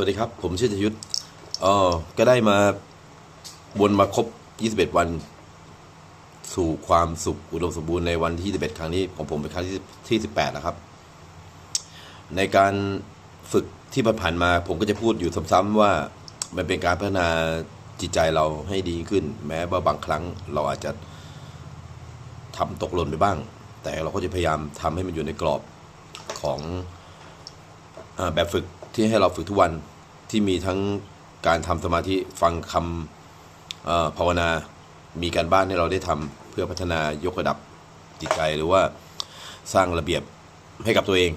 วัสดีครับ ผมชื่อชยุทธเออก็ได้มาวนมาครบ 21 วัน สู่ความสุขอุดมสมบูรณ์ในวันที่21ครั้งนี้ของผมเป็นครั้งที่ที่18นะครับ ในการฝึกที่ผ่านมา ผมก็จะพูดอยู่ซ้ำๆว่ามันเป็นการพัฒนาจิตใจเราให้ดีขึ้น แม้ว่าบางครั้งเราอาจจะทำตกหล่นไปบ้าง แต่เราก็จะพยายามทำให้มันอยู่ในกรอบของอแบบฝึก ที่ให้เราฝึกทุกวันที่มีทั้งการทำสมาธิฟังคำภาวนา มีการบ้านให้เราได้ทำเพื่อพัฒนายกระดับจิตใจหรือว่าสร้างระเบียบให้กับตัวเอง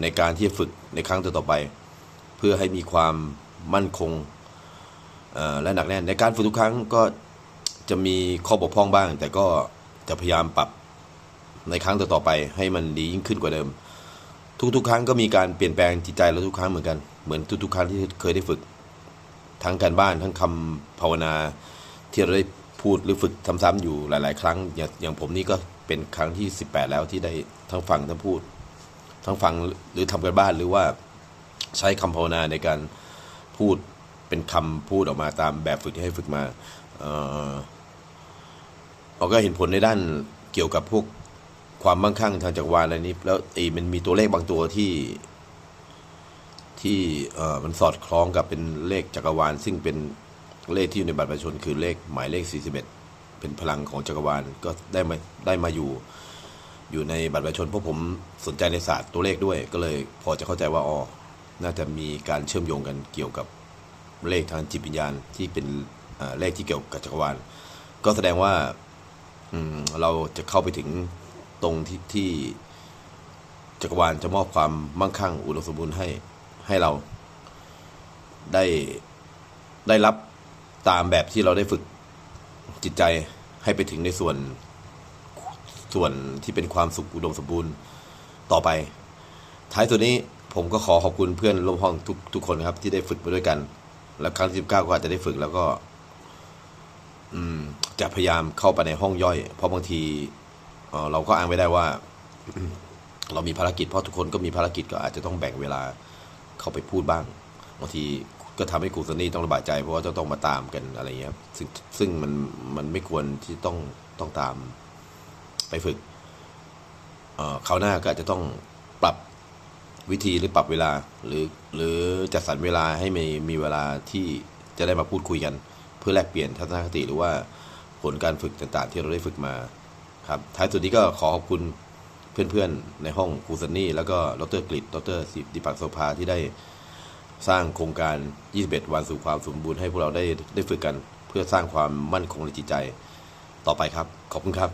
ในการที่จะฝึกในครั้งต่อไป เพื่อให้มีความมั่นคงและหนักแน่นในการฝึกทุกครั้งก็จะมีข้อบกพร่องบ้าง แต่ก็จะพยายามปรับในครั้งต่อๆไปให้มันดียิ่งขึ้นกว่าเดิม ทุกๆ ครั้งก็มีการเปลี่ยนแปลงจิตใจเราทุกครั้งเหมือนกัน เหมือนทุกๆ ครั้งที่เคยได้ฝึก ทั้งการบ้านทั้งคำภาวนาที่เราได้พูดหรือฝึกซ้ำๆอยู่หลาย ๆ ครั้ง อย่างผมนี่ก็เป็นครั้งที่ 18 แล้วที่ได้ทั้งฟังทั้งพูด ทั้งฟังหรือทำการบ้านหรือว่าใช้คำภาวนาในการพูดเป็นคำพูดออกมาตามแบบฝึกที่ให้ฝึกมาเออเราก็เห็นผลในด้านเกี่ยวกับพวก ความมั่งคั่งทางจักรวาลอะไรนี้ แล้วไอ้มันมีตัวเลขบางตัวที่ที่เอ่อมันสอดคล้องกับเป็นเลขจักรวาล ซึ่งเป็นเลขที่อยู่ในบัตรประชาชนคือเลขหมายเลข 41 เป็นพลังของจักรวาลก็ได้มาได้มาอยู่ อยู่ในบัตรประชาชนเพราะผมสนใจในศาสตร์ตัวเลขด้วย ก็เลยพอจะเข้าใจว่าอ๋อน่าจะมีการเชื่อมโยงกันเกี่ยวกับเลขทางจิตวิญญาณที่เป็นเลขที่เกี่ยวกับจักรวาล ก็แสดงว่าเราจะเข้าไปถึง ตรงที่ที่จักรวาลจะมอบความมั่งคั่งอุดมสมบูรณ์ให้ให้เรา ได้ได้รับตามแบบที่เราได้ฝึกจิตใจให้ไปถึงในส่วนส่วนที่เป็นความสุขอุดมสมบูรณ์ต่อไป ท้ายสุดนี้ผมก็ขอขอบคุณเพื่อนร่วมห้องทุกทุกคนครับ ที่ได้ฝึกมาด้วยกัน แล้วครั้งที่สิบเก้าก็อาจจะได้ฝึกแล้วก็ อืมจะพยายามเข้าไปในห้องย่อย เพราะบางที เราก็อ้างไม่ได้ว่า เรามีภารกิจเพราะทุกคนก็มีภารกิจก็อาจจะต้องแบ่งเวลาเข้าไปพูดบ้างบางทีก็ทำให้ครูซันนี่ต้องระบาดใจเพราะว่าจะต้องมาตามกันอะไรเงี้ยครับซึ่งซึ่งมันมันไม่ควรที่ต้องต้องตามไปฝึกเอ่อคราวหน้าก็อาจจะต้องปรับวิธีหรือปรับเวลาหรือหรือจัดสรรเวลาให้มีมีเวลาที่จะได้มาพูดคุยกัน เพื่อแลกเปลี่ยนทัศนคติหรือว่าผลการฝึกต่างๆ ที่เราได้ฝึกมา ครับท้ายสุดนี้ก็ขอขอบคุณเพื่อนๆ ในห้องครูซันนี่ แล้วก็ดรกฤษดรดิปักโสภาที่ได้สร้างโครงการ 21 วันสู่ความสมบูรณ์ให้พวกเราได้ได้ฝึกกัน เพื่อสร้างความมั่นคงในจิตใจต่อไปครับ ขอบคุณครับ